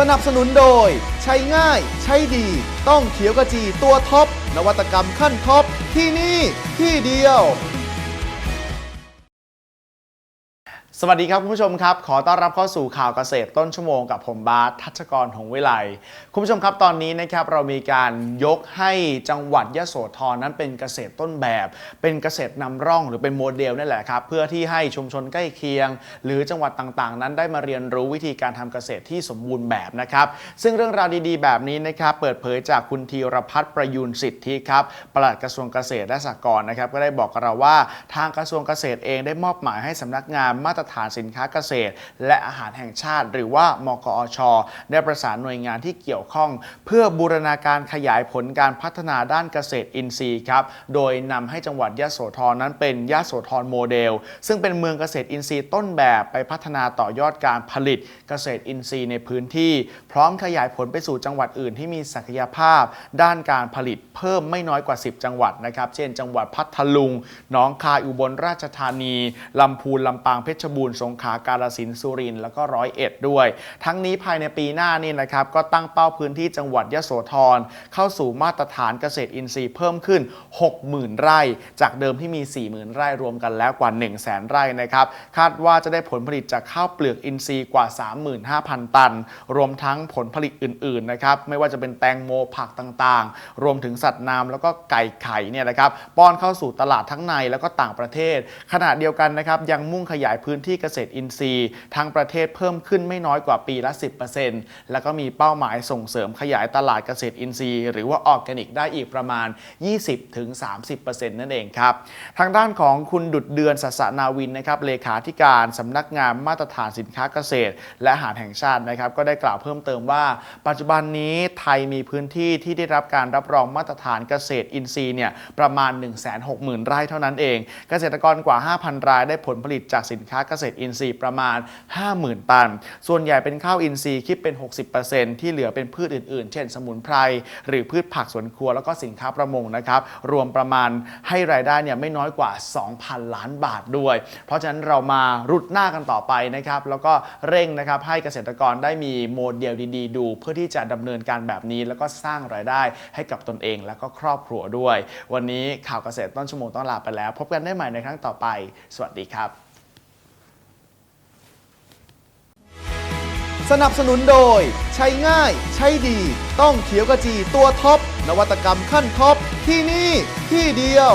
สนับสนุนโดย ใช้ง่าย ใช้ดี ต้องเขียวกระจีตัวท็อปนวัตกรรมขั้นท็อปที่นี่ที่เดียว สวัสดีครับคุณผู้ชมครับ ขอต้อนรับเข้าสู่ข่าวเกษตรต้นชั่วโมงกับผมบาสทัชกรหงวิไลคุณผู้ชมครับตอนนี้นะครับเรามีการยกให้จังหวัดยะโสธรนั้นเป็นเกษตรต้นแบบ เป็นเกษตรนำร่องหรือเป็นโมเดลนั่แหละครับเพื่อที่ให้ชุมชนใกล้เคียง หรือจังหวัดต่างๆ นั้นได้มาเรียนรู้วิธีการทำเกษตรที่สมบูรณ์แบบนะครับซึ่งเรื่องราวดีๆ แบบนี้นะครับเปิดเผยจากคุณธีรพัฒน์ประยูนสิทธิครับปลัดกระทรวงเกษตรและสหกรณ์นะครับก็ได้บอกกับเราว่าทางกระทรวงเกษตรเองได้มอบหมายให้สำนักงานมาตรฐานสินค้าเกษตร และอาหารแห่งชาติ หรือว่ามกอช ได้ประสานหน่วยงานที่เกี่ยวข้อง เพื่อบูรณาการขยายผลการพัฒนาด้านเกษตรอินทรีย์ครับ โดยนำให้จังหวัดยะโสธรนั้นเป็นยะโสธรโมเดล ซึ่งเป็นเมืองเกษตรอินทรีย์ต้นแบบไปพัฒนาต่อยอดการผลิตเกษตรอินทรีย์ในพื้นที่ พร้อมขยายผลไปสู่จังหวัดอื่นที่มีศักยภาพ ด้านการผลิตเพิ่มไม่น้อยกว่า 10 จังหวัดนะครับ เช่น จังหวัดพัทลุง หนองคาย อุบลราชธานี ลำพูน ลำปาง เพชรบูรณ์สงขลากาฬสินธุ์สุรินทร์แล้วก็ร้อยเอ็ดด้วย ทั้งนี้ภายในปีหน้านี่นะครับก็ตั้งเป้าพื้นที่จังหวัดยะโสธรเข้าสู่มาตรฐานเกษตรอินทรีย์เพิ่มขึ้น 60,000 ไร่ จากเดิมที่มี 40,000 ไร่รวมกันแล้วกว่า 1 0 0 0 0แสนไร่นะครับคาดว่าจะได้ผลผลิตจากข้าวเปลือกอินทรีย์กว่า 35,000 ตัน รวมทั้งผลผลิตอื่นๆนะครับไม่ว่าจะเป็นแตงโมผักต่างๆ รวมถึงสัตว์น้ำแล้วก็ไก่ไข่เนี่ยนะครับป้อนเข้าสู่ตลาดทั้งในแล้วก็ต่างประเทศ ขณะเดียวกันนะครับยังมุ่งขยายพื้นที่เกษตรอินทรีย์ทั้งประเทศเพิ่มขึ้นไม่น้อยกว่าปีละ 10%แล้วก็มีเป้าหมายส่งเสริมขยายตลาดเกษตรอินทรีย์ หรือว่าออร์แกนิกได้อีกประมาณ 20-30%นั่นเองครับ ทางด้านของคุณดุดเดือนสสนาวินนะครับเลขาธิการสำนักงานมาตรฐานสินค้าเกษตร และอาหารแห่งชาตินะครับ ก็ได้กล่าวเพิ่มเติมว่า ปัจจุบันนี้ไทยมีพื้นที่ที่ได้รับการรับรองมาตรฐานเกษตรอินทรีย์เนี่ยประมาณ 160,000 ไร่เท่านั้นเอง เกษตรกรกว่า 5,000 รายได้ผลผลิตจากสินค้าเกษษตรอินทรีย์ประมาณ 50,000 ตัน ส่วนใหญ่เป็นข้าวอินทรีย์คิดเป็น 60%ที่เหลือเป็นพืชอื่นๆ เช่นสมุนไพร หรือพืชผักสวนครัวแล้วก็สินค้าประมงนะครับรวมประมาณให้รายได้เนี่ยไม่น้อยกว่า 2,000 ล้านบาทด้วย เพราะฉะนั้นเรามารุดหน้ากันต่อไปนะครับแล้วก็เร่งนะครับให้เกษตรกรได้มีโมเดลดีๆ ดู เพื่อที่จะดำเนินการแบบนี้ แล้วก็สร้างรายได้ให้กับตนเองแล้วก็ครอบครัวด้วย วันนี้ข่าวเกษตรต้นชั่วโมงต้องลาไปแล้ว พบกันได้ใหม่ในครั้งต่อไป สวัสดีครับ สนับสนุนโดย ใช้ง่ายใช้ดี ต้องเขียวกระจีตัวท็อปนวัตกรรมขั้นท็อปที่นี่ที่เดียว